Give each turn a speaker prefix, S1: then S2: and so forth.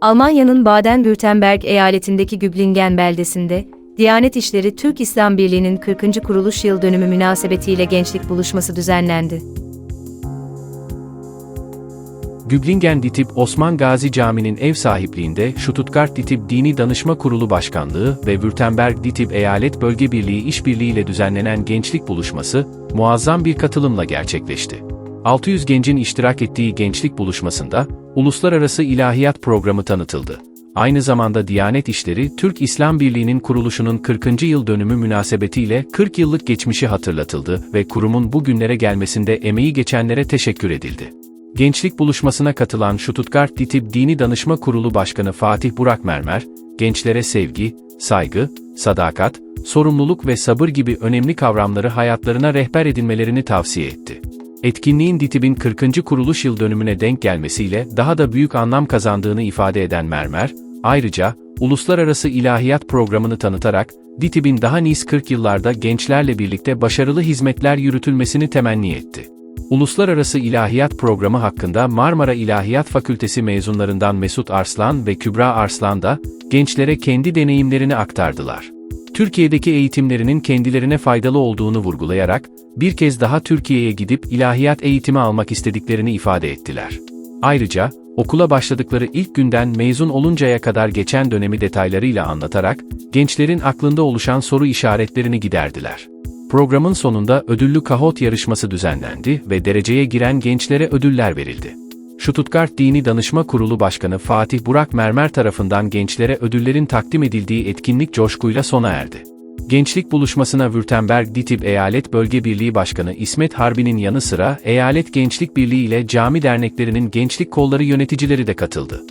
S1: Almanya'nın Baden-Württemberg eyaletindeki Güblingen beldesinde, Diyanet İşleri Türk İslam Birliği'nin 40. kuruluş yıl dönümü münasebetiyle gençlik buluşması düzenlendi.
S2: Güblingen Ditip Osman Gazi Camii'nin ev sahipliğinde Stuttgart Ditip Dini Danışma Kurulu Başkanlığı ve Württemberg Ditip Eyalet Bölge Birliği İşbirliği ile düzenlenen gençlik buluşması, muazzam bir katılımla gerçekleşti. 600 gencin iştirak ettiği gençlik buluşmasında, Uluslararası İlahiyat Programı tanıtıldı. Aynı zamanda Diyanet İşleri, Türk İslam Birliği'nin kuruluşunun 40. yıl dönümü münasebetiyle 40 yıllık geçmişi hatırlatıldı ve kurumun bu günlere gelmesinde emeği geçenlere teşekkür edildi. Gençlik buluşmasına katılan Stuttgart Ditip Dini Danışma Kurulu Başkanı Fatih Burak Mermer, gençlere sevgi, saygı, sadakat, sorumluluk ve sabır gibi önemli kavramları hayatlarına rehber edinmelerini tavsiye etti. Etkinliğin DİTİB'in 40. kuruluş yıl dönümüne denk gelmesiyle daha da büyük anlam kazandığını ifade eden Mermer, ayrıca, Uluslararası İlahiyat Programı'nı tanıtarak, DİTİB'in daha nice 40 yıllarda gençlerle birlikte başarılı hizmetler yürütülmesini temenni etti. Uluslararası İlahiyat Programı hakkında Marmara İlahiyat Fakültesi mezunlarından Mesut Arslan ve Kübra Arslan da gençlere kendi deneyimlerini aktardılar. Türkiye'deki eğitimlerinin kendilerine faydalı olduğunu vurgulayarak, bir kez daha Türkiye'ye gidip ilahiyat eğitimi almak istediklerini ifade ettiler. Ayrıca, okula başladıkları ilk günden mezun oluncaya kadar geçen dönemi detaylarıyla anlatarak, gençlerin aklında oluşan soru işaretlerini giderdiler. Programın sonunda ödüllü kahot yarışması düzenlendi ve dereceye giren gençlere ödüller verildi. Stuttgart Dini Danışma Kurulu Başkanı Fatih Burak Mermer tarafından gençlere ödüllerin takdim edildiği etkinlik coşkuyla sona erdi. Gençlik buluşmasına Württemberg Ditip Eyalet Bölge Birliği Başkanı İsmet Harbi'nin yanı sıra Eyalet Gençlik Birliği ile cami derneklerinin gençlik kolları yöneticileri de katıldı.